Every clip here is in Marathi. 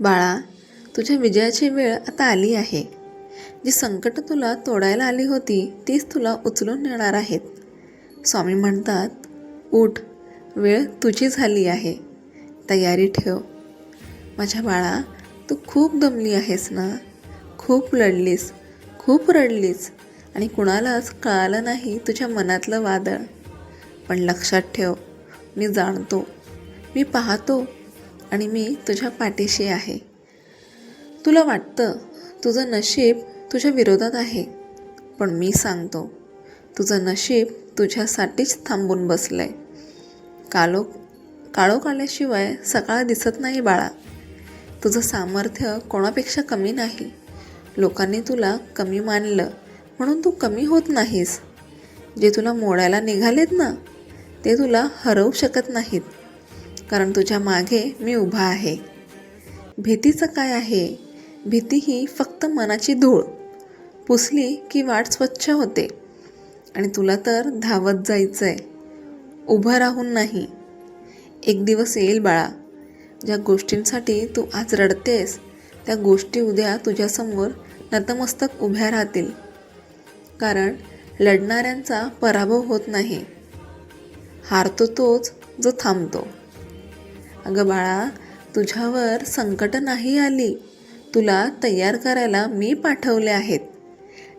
बाळा तुझ्या विजयाची वेळ आता आली आहे. जी संकट तुला तोडायला आली होती तीच तुला उचलून नेणार आहेत. स्वामी म्हणतात उठ वेळ तुझी झाली आहे. तयारी ठेव. माझ्या बाळा तू खूप दमली आहेस ना? खूप लढलीस खूप रडलीस. आणि कुणालाच कळालं नाही तुझ्या मनातलं वादळ. पण लक्षात ठेव मी जाणतो मी पाहतो आणि मी तुझ्या पाठीशी आहे. तुला वाटतं तुझं नशीब तुझ्या विरोधात आहे पण मी सांगतो तुझं नशीब तुझ्यासाठीच थांबून बसलं आहे कालो काळोख आल्याशिवाय सकाळ दिसत नाही बाळा. तुझं सामर्थ्य कोणापेक्षा कमी नाही. लोकांनी तुला कमी मानलं म्हणून तू कमी होत नाहीस. जे तुला मोडायला निघालेत ना ते तुला हरवू शकत नाहीत. कारण तुझ्या मागे मी उभा आहे. भीतीचं काय आहे? भीती ही फक्त मनाची धूळ. पुसली की वाट स्वच्छ होते. आणि तुला तर धावत जायचं आहे उभं राहून नाही. एक दिवस येईल बाळा. ज्या गोष्टींसाठी तू आज रडतेस त्या गोष्टी उद्या तुझ्यासमोर नतमस्तक उभ्या राहतील. कारण लढणाऱ्यांचा पराभव होत नाही. हारतो तोच जो थांबतो. अगं बाळा तुझ्यावर संकट नाही आली. तुला तयार करायला मी पाठवले आहेत.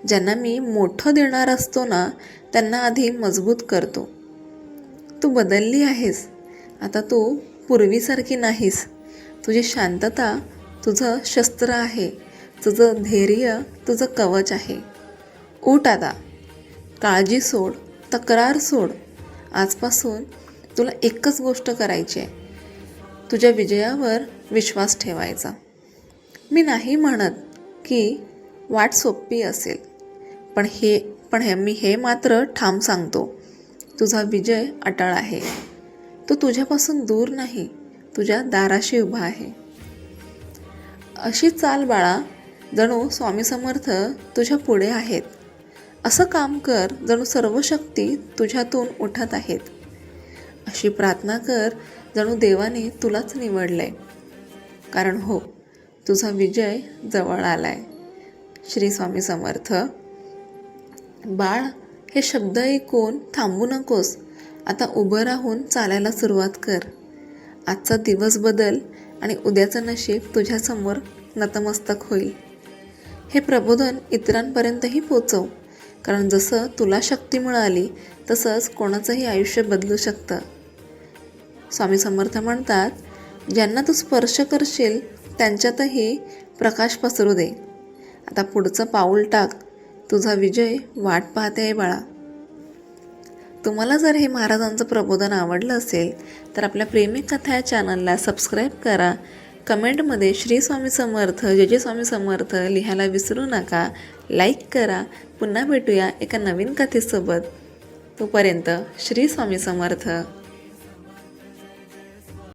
ज्यांना मी मोठं देणार असतो ना त्यांना आधी मजबूत करतो. तू बदलली आहेस. आता तू पूर्वीसारखी नाहीस. तुझी शांतता तुझं शस्त्र आहे. तुझं धैर्य तुझं कवच आहे. उठ आता. काळजी सोड. तक्रार सोड. आजपासून तुला एकच गोष्ट करायची आहे. तुझ्या विजयावर विश्वास ठेवायचा. मी नाही म्हणत की वाट सोपी असेल पण हे पण हे मी हे मात्र ठाम सांगतो. तुझा विजय अटळ आहे. तो तुझ्यापासून दूर नाही तुझ्या दाराशी उभा आहे. अशी चाल बाळा जणू स्वामी समर्थ तुझ्या पुढे आहेत. असं काम कर जणू सर्व शक्ती तुझ्यातून उठत आहेत. अशी प्रार्थना कर जणू देवाने तुलाच निवडलंय. कारण हो तुझा विजय जवळ आलाय. श्री स्वामी समर्थ बाळ हे शब्द ऐकून थांबू नकोस. आता उभं राहून चालायला सुरुवात कर. आजचा दिवस बदल आणि उद्याचं नशीब तुझ्यासमोर नतमस्तक होईल. हे प्रबोधन इतरांपर्यंतही पोचव. कारण जसं तुला शक्ती मिळाली तसंच कोणाचंही आयुष्य बदलू शकतं. स्वामी समर्थ म्हणतात ज्यांना तू स्पर्श करशील त्यांच्यातही प्रकाश पसरू दे. आता पुढचं पाऊल टाक. तुझा विजय वाट पाहते आहे बाळा. तुम्हाला जर हे महाराजांचं प्रबोधन आवडलं असेल तर आपल्या प्रेमिक कथा या चॅनलला सबस्क्राईब करा. कमेंटमध्ये श्री स्वामी समर्थ जे जे स्वामी समर्थ लिहायला विसरू नका. लाईक करा. पुन्हा भेटूया एका नवीन कथेसोबत. तोपर्यंत श्री स्वामी समर्थ.